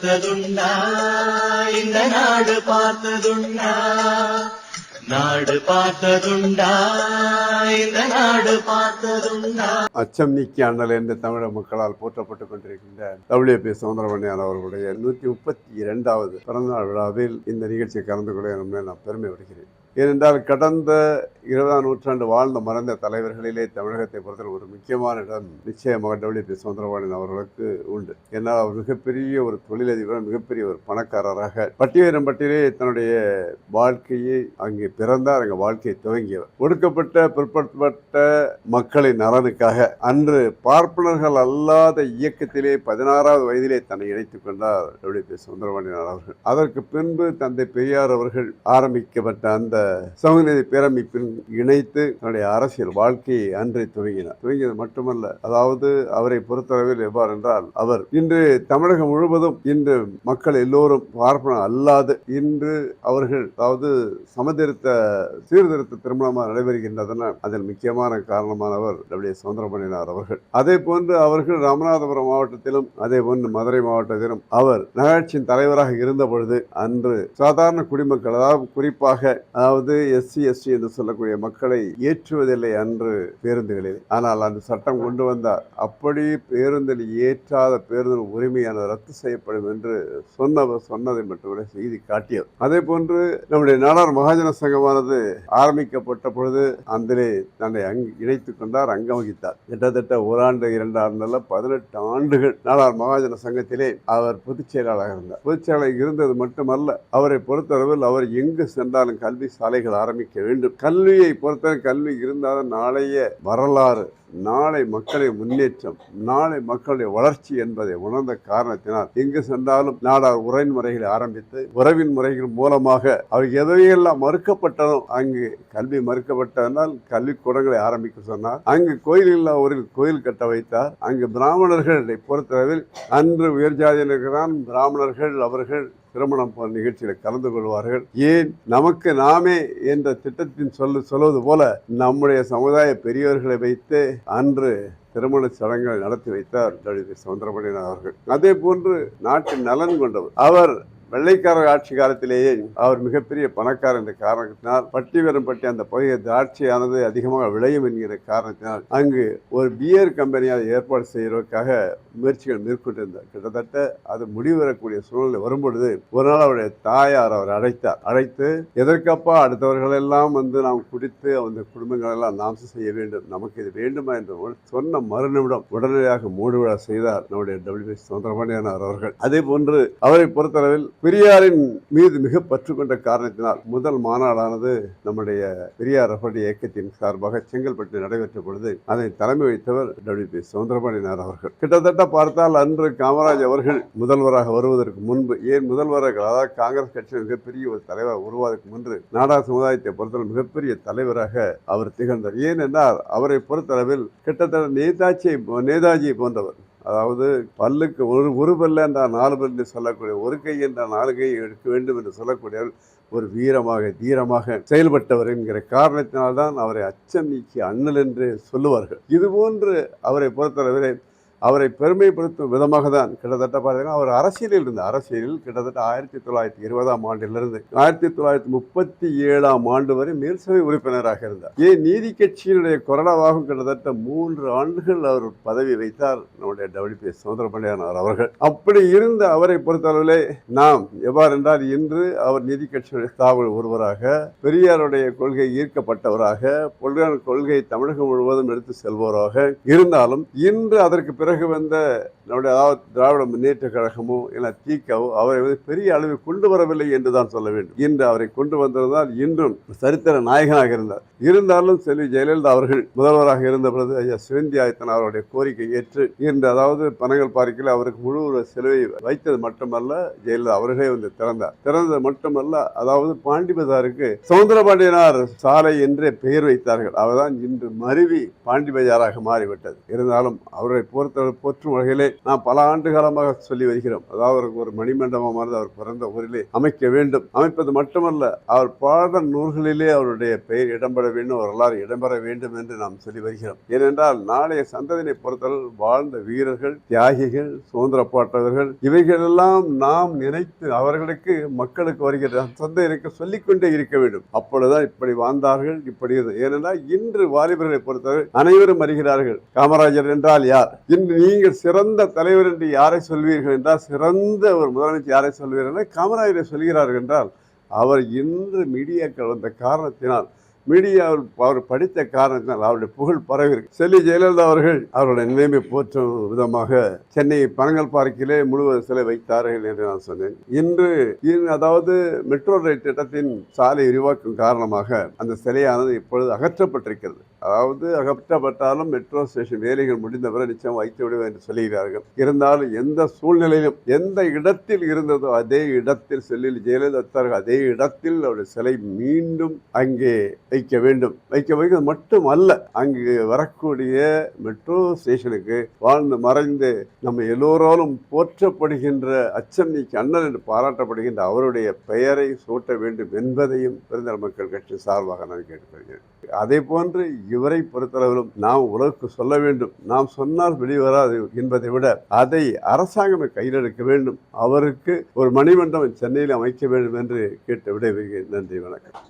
பார்த்ததுண்டா இந்த நாடு பார்த்ததுண்டா. நாடு பார்த்ததுண்டா இந்த நாடு பார்த்ததுண்டா. அச்சம் நீக்கி அண்ணல் என்று தமிழக மக்களால் போற்றப்பட்டுக் கொண்டிருக்கின்ற டபிள்யூபி சௌந்தரமணியான் அவர்களுடைய நூற்றி முப்பத்தி இரண்டாவது பிறந்தநாள் விழாவில் இந்த நிகழ்ச்சியை கலந்து கொள்ள நான் பெருமை வருகிறேன் ஏனென்றால் கடந்த இருபதாம் நூற்றாண்டு வாழ்ந்த மறைந்த தலைவர்களிலே தமிழகத்தை பொறுத்தவரை ஒரு முக்கியமான இடம் நிச்சயமாக டபிள்யூபி சௌந்தரபாணியன் அவர்களுக்கு உண்டு. ஏன்னால் அவர் மிகப்பெரிய ஒரு தொழிலதிபர் மிகப்பெரிய ஒரு பணக்காரராக பட்டியலிடம்பட்டிலே தன்னுடைய வாழ்க்கையை அங்கே பிறந்தார் அங்கே வாழ்க்கையை துவங்கியவர். ஒடுக்கப்பட்ட பிற்படுத்தப்பட்ட மக்களின் நலனுக்காக அன்று பார்ப்பனர்கள் அல்லாத இயக்கத்திலே பதினாறாவது வயதிலே தன்னை இணைத்துக் கொண்டார் டபிள்யூபி சுந்தரபாண்டியன் அவர்கள். அதற்கு பின்பு தந்தை பெரியார் அவர்கள் ஆரம்பிக்கப்பட்ட அந்த சமூகநீதி பேரமைப்பில் இணைத்து தன்னுடைய அரசியல் வாழ்க்கையை அன்றை துவங்கினார். துவங்கியது மட்டுமல்ல அதாவது அவரை பொறுத்தளவில் எவ்வாறு என்றால் அவர் இன்று தமிழகம் முழுவதும் இன்று மக்கள் எல்லோரும் பார்ப்பன அல்லாது இன்று அவர்கள் அதாவது சமதிருத்த சீர்திருத்த திருமணமாக நடைபெறுகின்றதனால் அதில் முக்கியமான காரணமானவர் நம்முடைய சுந்தரமணியனார் அவர்கள். அதே போன்று அவர்கள் ராமநாதபுரம் மாவட்டத்திலும் அதே போன்று மதுரை மாவட்டத்திலும் அவர் நகராட்சியின் தலைவராக இருந்த பொழுது அன்று சாதாரண குடிமக்கள் அதாவது குறிப்பாக அதாவது எஸ்சி எஸ்டி என்று சொல்லக்கூடிய மக்களை ஏற்றுவதில்லை அன்று பேருந்துகளில். ஆனால் அந்த சட்டம் கொண்டு வந்தார் அப்படி பேருந்தில் ஏற்றாத பேருந்து உரிமையான ரத்து செய்யப்படும் என்று சொன்னவர் சொன்னதை மட்டுமே செய்தி காட்டியது அதே போன்று நம்முடைய நாடார் மகாஜன சங்கமானது ஆரம்பிக்கப்பட்ட பொழுது அதிலே தன்னை அங் இணைத்துக் கொண்டார் அங்கம் வகித்தார் கிட்டத்தட்ட ஓராண்டு இரண்டு ஆண்டுல பதினெட்டு ஆண்டுகள் நாடார் மகாஜன சங்கத்திலே அவர் பொதுச் செயலாளராக இருந்தார். பொதுச் செயலாளர் இருந்தது மட்டுமல்ல அவரை பொறுத்தளவில் அவர் எங்கு சென்றாலும் கல்வி சாலைகள் ஆரம்பிக்க வேண்டும். கல்வியை பொறுத்தவரை கல்வி இருந்தால் நாளைய வரலாறு நாளை மக்களின் முன்னேற்றம் நாளை மக்களுடைய வளர்ச்சி என்பதை உணர்ந்த காரணத்தினால் எங்கு சென்றாலும் நாடார் உறவின் முறைகளை ஆரம்பித்து உறவின் முறைகள் மூலமாக அவர் எதையெல்லாம் மறுக்கப்பட்டதோ அங்கு கல்வி மறுக்கப்பட்டதனால் கல்விக்கூடங்களை ஆரம்பிக்க சொன்னார். அங்கு கோயில் இல்லா ஊரில் கோயில் கட்ட வைத்தார். அங்கு பிராமணர்களை பொறுத்தளவில் அன்று உயர்ஜாதியினர்கள்தான் பிராமணர்கள் அவர்கள் திருமணம் போன்ற கலந்து கொள்வார்கள். ஏன்? நமக்கு நாமே என்ற திட்டத்தின் சொல்லு சொல்வது போல நம்முடைய சமுதாய பெரியவர்களை வைத்து அன்று திருமண சடங்குகள் நடத்தி வைத்தார் டபிள்யூ சவுந்தரமணியன் அவர்கள். அதே போன்று நாட்டின் நலன் கொண்டவர். அவர் வெள்ளைக்காரர் ஆட்சி காலத்திலேயே அவர் மிகப்பெரிய பணக்காரர் என்ற காரணத்தினால் பட்டிவரம்பட்டி அந்த பகுதியை திராட்சையானது அதிகமாக விளையும் என்கிற காரணத்தினால் அங்கு ஒரு பியர் கம்பெனியாக ஏற்பாடு செய்வதற்காக முயற்சிகள் மேற்கொண்டிருந்தார் கிட்டத்தட்ட அது முடிவரக்கூடிய சூழ்நிலை வரும்பொழுது ஒரு நாள் அவருடைய தாயார் அவர் அழைத்தார். அழைத்து எதற்கப்பா அடுத்தவர்களெல்லாம் வந்து நாம் குடித்து அந்த குடும்பங்களெல்லாம் நாம்சம் செய்ய வேண்டும்? நமக்கு இது வேண்டுமா? என்று சொன்ன மறுநிமிடம் உடனடியாக மூடு விழா செய்தார் நம்முடைய டபிள்யூ சுந்தரமணியனார் அவர்கள். அதே போன்று அவரை பொறுத்தளவில் பெரியாரின் மீது மிக பற்று கொண்ட காரணத்தினால் முதல் மாநாடானது நம்முடைய பெரியார் ரஃபடி இயக்கத்தின் சார்பாக செங்கல்பட்டு நடைபெற்ற பொழுது அதை தலைமை வைத்தவர் டபிள்யூ பி அவர்கள். கிட்டத்தட்ட பார்த்தால் அன்று காமராஜ் அவர்கள் முதல்வராக வருவதற்கு முன்பு ஏன் முதல்வராக அதாவது காங்கிரஸ் கட்சியின் மிகப்பெரிய ஒரு தலைவர் உருவாவதற்கு முன்பு நாடா சமுதாயத்தை பொறுத்தவரை மிகப்பெரிய தலைவராக அவர் திகழ்ந்தார். ஏனென்றால் அவரை பொறுத்தளவில் கிட்டத்தட்ட நேதாஜியை நேதாஜியை போன்றவர் அதாவது பல்லுக்கு ஒரு ஒரு பல்ல என்றால் நாலு பல் என்று சொல்லக்கூடிய ஒரு கை என்றால் நாலு கை எடுக்க வேண்டும் என்று சொல்லக்கூடிய ஒரு வீரமாக தீரமாக செயல்பட்டவர் என்கிற காரணத்தினால்தான் அவரை அச்சம் நீக்கி அண்ணல் என்று சொல்லுவார்கள். இதுபோன்று அவரை பொறுத்தளவிலே அவரை பெருமைப்படுத்தும் விதமாக தான் கிட்டத்தட்ட பார்த்தீங்கன்னா அவர் அரசியலில் இருந்த அரசியலில் கிட்டத்தட்ட ஆயிரத்தி தொள்ளாயிரத்தி இருபதாம் ஆண்டிலிருந்து ஆயிரத்தி தொள்ளாயிரத்தி முப்பத்தி ஏழாம் ஆண்டு வரை மேல்சபை உறுப்பினராக இருந்தார். ஏன் நீதி கட்சியினுடைய கொறடாவாகவும் கிட்டத்தட்ட மூன்று ஆண்டுகள் அவர் பதவி வைத்தார் நம்முடைய டபிள்யூபி சுதந்திரபாண்டியனார் அவர்கள். அப்படி இருந்த அவரை பொறுத்தளவிலே நாம் எவ்வாறு என்றால் இன்று அவர் நீதி கட்சியுடைய ஸ்தாபன ஒருவராக பெரியாருடைய கொள்கை ஈர்க்கப்பட்டவராக கொள்கை தமிழகம் முழுவதும் எடுத்து செல்பவராக இருந்தாலும் இன்று அதற்கு பிறகு பிறகு வந்த நம்முடைய அதாவது திராவிட முன்னேற்ற கழகமோ இல்லை தீக்கவோ அவரை வந்து பெரிய அளவில் கொண்டு வரவில்லை என்று தான் சொல்ல வேண்டும். இன்று அவரை கொண்டு வந்திருந்தால் இன்றும் சரித்திர நாயகனாக இருந்தார். இருந்தாலும் செல்வி ஜெயலலிதா அவர்கள் முதல்வராக இருந்த பொழுது ஐயா சிவந்தி ஆயத்தன் அவருடைய கோரிக்கை ஏற்று இன்று அதாவது பனங்கள் பார்க்கையில் அவருக்கு முழு ஒரு செலவை வைத்தது மட்டுமல்ல ஜெயலலிதா அவர்களே வந்து திறந்தார். திறந்தது மட்டுமல்ல அதாவது பாண்டி பஜாருக்கு சவுந்தரபாண்டியனார் சாலை என்றே பெயர் வைத்தார்கள். அவர்தான் இன்று மருவி பாண்டி பஜாராக மாறிவிட்டது. இருந்தாலும் அவரை பொறுத்த பொறுத்தவரை போற்றும் வகையிலே நாம் பல ஆண்டு காலமாக சொல்லி வருகிறோம். அதாவது அவருக்கு ஒரு மணிமண்டபமானது அவர் பிறந்த ஊரிலே அமைக்க வேண்டும். அமைப்பது மட்டுமல்ல அவர் பாட நூல்களிலே அவருடைய பெயர் இடம்பெற வேண்டும் வரலாறு இடம்பெற வேண்டும் என்று நாம் சொல்லி வருகிறோம். ஏனென்றால் நாளைய சந்ததியினை பொறுத்தவரை வாழ்ந்த வீரர்கள் தியாகிகள் சுதந்திர பாட்டவர்கள் இவைகளெல்லாம் நாம் நினைத்து அவர்களுக்கு மக்களுக்கு வருகிற சந்தையிற்கு சொல்லிக்கொண்டே இருக்க வேண்டும். அப்பொழுதுதான் இப்படி வாழ்ந்தார்கள் இப்படி ஏனென்றால் இன்று வாலிபர்களை பொறுத்தவரை அனைவரும் அறிகிறார்கள் காமராஜர் என்றால் யார்? இன்று நீங்கள் சிறந்த தலைவர் என்று யாரை சொல்வீர்கள் என்றால் சிறந்த ஒரு முதலமைச்சர் யாரை சொல்வீர்கள் என்றால் காமராஜரை சொல்கிறார்கள் என்றால் அவர் இன்று மீடியாக்கள் வந்த காரணத்தினால் மீடியாவில் அவர் படித்த காரணத்தினால் அவருடைய புகழ் பரவி இருக்கு செல்வி ஜெயலலிதா அவர்கள் அவருடைய நிலைமை போற்றும் விதமாக சென்னை பனங்கல் பார்க்கிலே முழுவதும் சிலை வைத்தார்கள் என்று நான் சொன்னேன். இன்று அதாவது மெட்ரோ ரயில் திட்டத்தின் சாலை விரிவாக்கம் காரணமாக அந்த சிலையானது இப்பொழுது அகற்றப்பட்டிருக்கிறது. அதாவது அகற்றப்பட்டாலும் மெட்ரோ ஸ்டேஷன் வேலைகள் முடிந்த பிறகு நிச்சயம் வைத்து விடுவேன் என்று சொல்லுகிறார்கள். இருந்தாலும் எந்த சூழ்நிலையிலும் எந்த இடத்தில் இருந்ததோ அதே இடத்தில் செல்லில் ஜெயலலிதா அதே இடத்தில் அவருடைய சிலை மீண்டும் அங்கே வைக்க வேண்டும். வைக்க வைக்கிறது மட்டும் அல்ல அங்கு வரக்கூடிய மெட்ரோ ஸ்டேஷனுக்கு வாழ்ந்து மறைந்து நம்ம எல்லோராலும் போற்றப்படுகின்ற அச்சன்னிக்கு அண்ணன் என்று பாராட்டப்படுகின்ற அவருடைய பெயரை சூட்ட வேண்டும் என்பதையும் பெருந்தர் மக்கள் கட்சி சார்பாக நான் கேட்டுக்கொள்கிறேன். அதே போன்று இவரை பொறுத்தளவிலும் நாம் உலகுக்கு சொல்ல வேண்டும். நாம் சொன்னால் வெளிவராது என்பதை விட அதை அரசாங்கம் கையில் எடுக்க வேண்டும். அவருக்கு ஒரு மணிமண்டபம் சென்னையில் அமைக்க வேண்டும் என்று கேட்டு விடைபெறுகிறேன். நன்றி வணக்கம்.